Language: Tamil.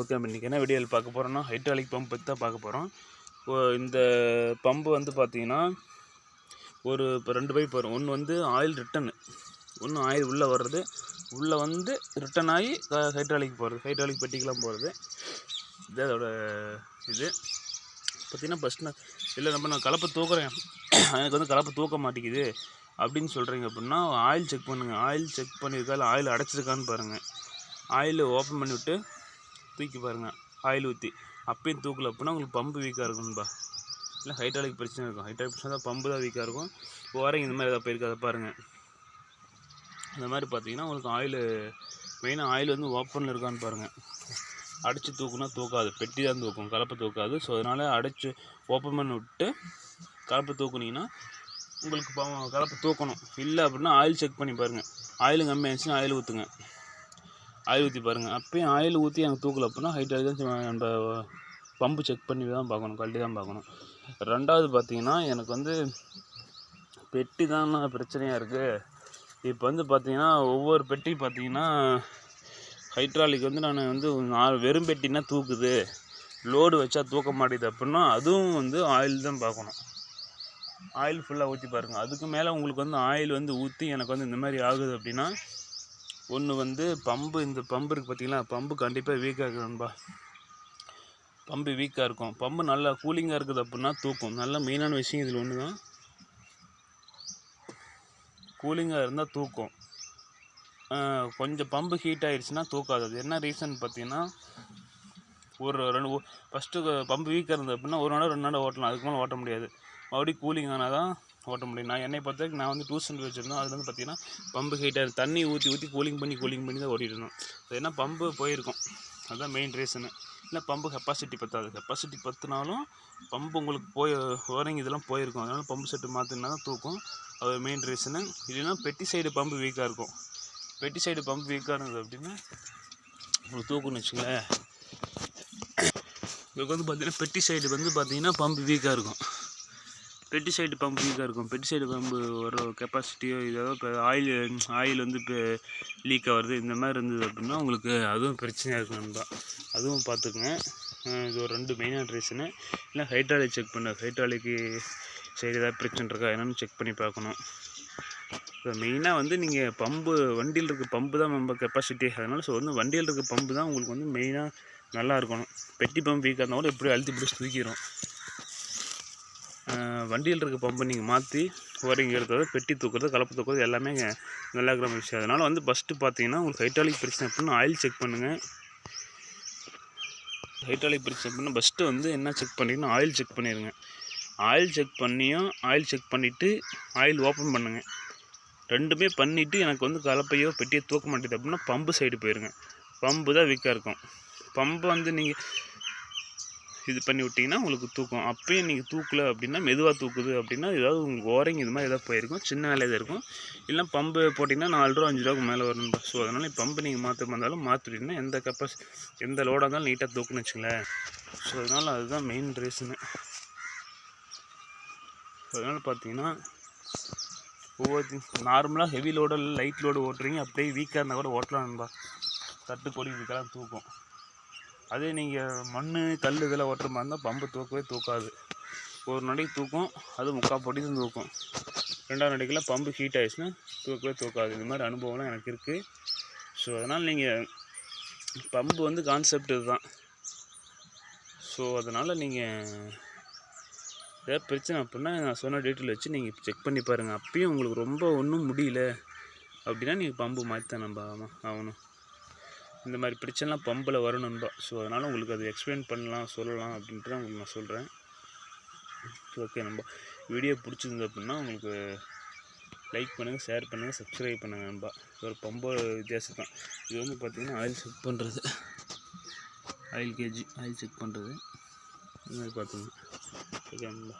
ஓகே நம்ம இன்றைக்கி என்ன வீடியோவில் பார்க்க போகிறோம்னா ஹைட்ராலிக் பம்ப் பற்றி தான் பார்க்க போகிறோம் இந்த பம்பு வந்து பார்த்தீங்கன்னா ஒரு இப்போ ரெண்டு பைப் வரும். ஒன்று வந்து ஆயில் ரிட்டனு ஒன்று ஆயில் உள்ளே வர்றது. உள்ளே வந்து ரிட்டன் ஆகி ஹைட்ராலிக் போகிறது ஹைட்ராலிக் பெட்டிக்கெலாம் போகிறது இது அதோட இது. பார்த்தீங்கன்னா ஃபஸ்ட் நான் இல்லை நம்ம நான் கலப்பை தூக்குறேன். எனக்கு வந்து கலப்பை தூக்க மாட்டேங்குது அப்படின்னு சொல்கிறீங்க அப்படின்னா ஆயில் செக் பண்ணுங்கள் ஆயில் செக் பண்ணியிருக்கா இல்லை ஆயில் அடைச்சிருக்கான்னு பாருங்கள் ஆயில் ஓப்பன் பண்ணிவிட்டு தூக்கி பாருங்கள் ஆயில் ஊற்றி அப்பயும் தூக்கல. அப்படின்னா உங்களுக்கு பம்பு வீக்காக இருக்கும்பா இல்லை ஹைட்ராலிக் பிரச்சனை இருக்கும். ஹைட்ராலிக் பிரச்சனை தான் பம்பு தான் வீக்காக இருக்கும். ஓரங்க இந்த மாதிரி ஏதாவது போயிருக்கு அதை பாருங்கள் இந்த மாதிரி பார்த்தீங்கன்னா உங்களுக்கு ஆயில் மெயினாக ஆயில் வந்து ஓப்பனில் இருக்கான்னு பாருங்கள் அடைச்சி தூக்குனா தூக்காது. பெட்டி தான் தூக்கும். கலப்பை தூக்காது. ஸோ அதனால் அடைச்சி ஓப்பன் பண்ணி விட்டு கலப்பை தூக்குனீங்கன்னா உங்களுக்கு ப- கலப்பை தூக்கணும். இல்லை அப்படின்னா ஆயில் செக் பண்ணி பாருங்கள் ஆயில் இருந்துச்சுன்னா ஆயில் ஊற்றுங்க ஆயில் ஊற்றி பாருங்கள் அப்பயும் ஆயில் ஊற்றி எனக்கு தூக்கல. அப்படின்னா ஹைட் தான் நம்ம பம்பு செக் பண்ணி தான் பார்க்கணும். கழட்டி தான் பார்க்கணும். ரெண்டாவது பார்த்தீங்கன்னா எனக்கு வந்து பெட்டி தான் பிரச்சனையாக இருக்குது இப்போ வந்து பார்த்தீங்கன்னா ஒவ்வொரு பெட்டி பார்த்தீங்கன்னா ஹைட்ராலிக் வந்து நான் வந்து நாலு வெறும் பெட்டினா தூக்குது. லோடு வச்சா தூக்க மாட்டேது அப்படின்னா அதுவும் வந்து ஆயில் தான் பார்க்கணும். ஆயில் ஃபுல்லாக ஊற்றி பாருங்கள் அதுக்கு மேலே உங்களுக்கு வந்து ஆயில் வந்து ஊற்றி எனக்கு வந்து இந்த மாதிரி ஆகுது அப்படின்னா ஒன்று வந்து பம்பு இந்த பம்பு இருக்குது பார்த்தீங்களா பம்பு கண்டிப்பாக வீக்காக இருக்குதுன்பா பம்பு வீக்காக இருக்கும். பம்பு நல்லா கூலிங்காக இருக்குது அப்படின்னா தூக்கும். நல்ல மெயினான விஷயம் இதில் ஒன்று தான் கூலிங்காக இருந்தால் தூக்கும். கொஞ்சம் பம்பு ஹீட் ஆயிடுச்சுன்னா தூக்காது. அது என்ன ரீசன் பார்த்தீங்கன்னா ஒரு ரெண்டு ஃபஸ்ட்டு பம்பு வீக்காக இருந்தது அப்படின்னா ஒரு நாள் ரெண்டு நாள் ஓட்டலாம். அதுக்கு மேலே ஓட்ட முடியாது. மறுபடியும் கூலிங் ஆனால் தான் ஓட்ட முடியும். நான் என்னை பொறுத்தவரைக்கும் நான் வந்து டூ சென்ட் வச்சுருந்தோம். அதில் வந்து பார்த்தீங்கன்னா பம்பு ஹீட்டர் தண்ணி ஊற்றி ஊற்றி கூலிங் பண்ணி கூலிங் பண்ணி தான் ஓட்டிட்டு இருந்தோம். அது என்ன பம்பு போயிருக்கும். அதுதான் மெயின் ரீசனு இல்லை பம்பு கெப்பாசிட்டி பற்றாது கெப்பாசிட்டி பற்றினாலும் பம்பு உங்களுக்கு போய் ஓரிங் இதெல்லாம் போயிருக்கும். அதனால் பம்பு செட்டு மாற்றினா தான் தூக்கும். அது மெயின் ரீசனு இல்லைன்னா பெட்டி சைடு பம்பு வீக்காக இருக்கும். பெட்டி சைடு பம்பு வீக்காக இருந்தது அப்படின்னா உங்களுக்கு தூக்குன்னு வச்சுங்களேன் உங்களுக்கு வந்து பார்த்தீங்கன்னா பெட்டி சைடு வந்து பார்த்தீங்கன்னா பம்பு வீக்காக இருக்கும். பெட்டி சைடு பம்பு வீக்காக இருக்கும். பெட்டிசைடு பம்பு வர கெப்பாசிட்டியோ இதோ இப்போ ஆயில் ஆயில் வந்து இப்போ லீக் வருது இந்த மாதிரி இருந்தது அப்படின்னா உங்களுக்கு அதுவும் பிரச்சனையாக இருக்கும் நண்பா. அதுவும் பார்த்துக்குங்க. இது ஒரு ரெண்டு மெயினான ரீசனு இல்லை ஹைட்ராலிக் செக் பண்ண. ஹைட்ராலிக்கு சைடு ஏதாவது பிரச்சனை இருக்கா என்னென்னு செக் பண்ணி பார்க்கணும். இப்போ மெயினாக வந்து நீங்கள் பம்பு வண்டியில் இருக்க பம்பு தான் நம்ம கெப்பாசிட்டி அதனால் ஸோ வந்து வண்டியில் இருக்க பம்பு தான் உங்களுக்கு வந்து மெயினாக நல்லா இருக்கணும். பெட்டி பம்பு வீக்காக இருந்தால் கூட எப்படி அழுத்தி பிடிச்சி தூக்கிடும் வண்டியில் இருக்க பம்பை நீங்கள் மாற்றி ஓரிங் எடுக்கிறது பெட்டி தூக்குறது கலப்பு தூக்குறது எல்லாமே இங்க நல்லா இருக்கிற விஷயம். அதனால் வந்து ஃபஸ்ட்டு பார்த்தீங்கன்னா உங்களுக்கு ஹைட்ராலிக் பிரச்சனை அப்படின்னா ஆயில் செக் பண்ணுங்கள் ஹைட்ராலிக் பிரச்சனை அப்படின்னா ஃபஸ்ட்டு வந்து என்ன செக் பண்ணிங்கன்னா ஆயில் செக் பண்ணிடுங்க ஆயில் செக் பண்ணியும் ஆயில் செக் பண்ணிவிட்டு ஆயில் ஓப்பன் பண்ணுங்கள் ரெண்டுமே பண்ணிவிட்டு எனக்கு வந்து கலப்பையோ பெட்டியோ தூக்க மாட்டேது அப்படின்னா பம்பு சைடு போயிருங்க. பம்பு தான் வீக்காக இருக்கும். பம்பு வந்து நீங்கள் இது பண்ணி விட்டிங்கன்னா உங்களுக்கு தூக்கும். அப்பயும் நீங்கள் தூக்கல அப்படின்னா மெதுவாக தூக்குது அப்படின்னா ஏதாவது உங்களுக்கு ஓரிங் இது மாதிரி ஏதாவது போயிருக்கும். சின்ன வேலையாக தான் இருக்கும். இல்லைனா பம்பு போட்டிங்கன்னா நாலு ரூபா அஞ்சு ரூபாய்க்கு மேலே வரணும்பா ஸோ அதனால் பம்பு நீங்கள் மாற்ற வந்தாலும் மாற்றிட்டீங்கன்னா எந்த கப்பாஸ் எந்த லோடாக இருந்தாலும் நீட்டாக தூக்குன்னு வச்சுங்களேன். ஸோ அதனால் அதுதான் மெயின் ரீசனு அதனால் பார்த்தீங்கன்னா ஒவ்வொரு நார்மலாக ஹெவி லோடு லைட் லோடு ஓட்டுறீங்க. அப்படியே வீக்காக இருந்தால் கூட ஓட்டலாம் நண்பா. தட்டு கொடி இதுக்கெல்லாம் தூக்கும். அதே நீங்கள் மண் கல் இதில் ஓட்டுற மாதிரி இருந்தால் பம்பு தூக்கவே தூக்காது. ஒரு நடிக்கு தூக்கும் அது முக்கால் பொடி தான் தூக்கும். ரெண்டாவது நடைக்கெல்லாம் பம்பு ஹீட் ஆயிடுச்சுன்னா தூக்கவே தூக்காது. இந்த மாதிரி அனுபவம்லாம் எனக்கு இருக்குது ஸோ அதனால் நீங்கள் பம்பு வந்து கான்செப்ட் இதுதான். ஸோ அதனால் நீங்கள் ஏதாவது பிரச்சனை அப்படின்னா நான் சொன்ன டீட்டெயில் வச்சு நீங்கள் செக் பண்ணி பாருங்கள் அப்பயும் உங்களுக்கு ரொம்ப ஒன்றும் முடியல. அப்படின்னா நீங்கள் பம்பு மாற்றி தான் நம்ப ஆகணும். இந்த மாதிரி பிரச்சனைலாம் பம்பில் வரணும்பா ஸோ அதனால் உங்களுக்கு அது எக்ஸ்பிளைன் பண்ணலாம் சொல்லலாம் அப்படின்ட்டு தான் உங்களுக்கு நான் சொல்கிறேன் ஓகே நம்ப வீடியோ பிடிச்சிருந்து அப்படின்னா உங்களுக்கு லைக் பண்ணுங்கள் ஷேர் பண்ணுங்கள் சப்ஸ்கிரைப் பண்ணுங்கள் நண்பா. இது ஒரு பம்பு வித்தியாசம் தான். இது வந்து பார்த்திங்கன்னா ஆயில் செக் பண்ணுறது ஆயில் கேஜி ஆயில் செக் பண்ணுறது இந்த மாதிரி பார்த்துங்க ஓகே நண்பா.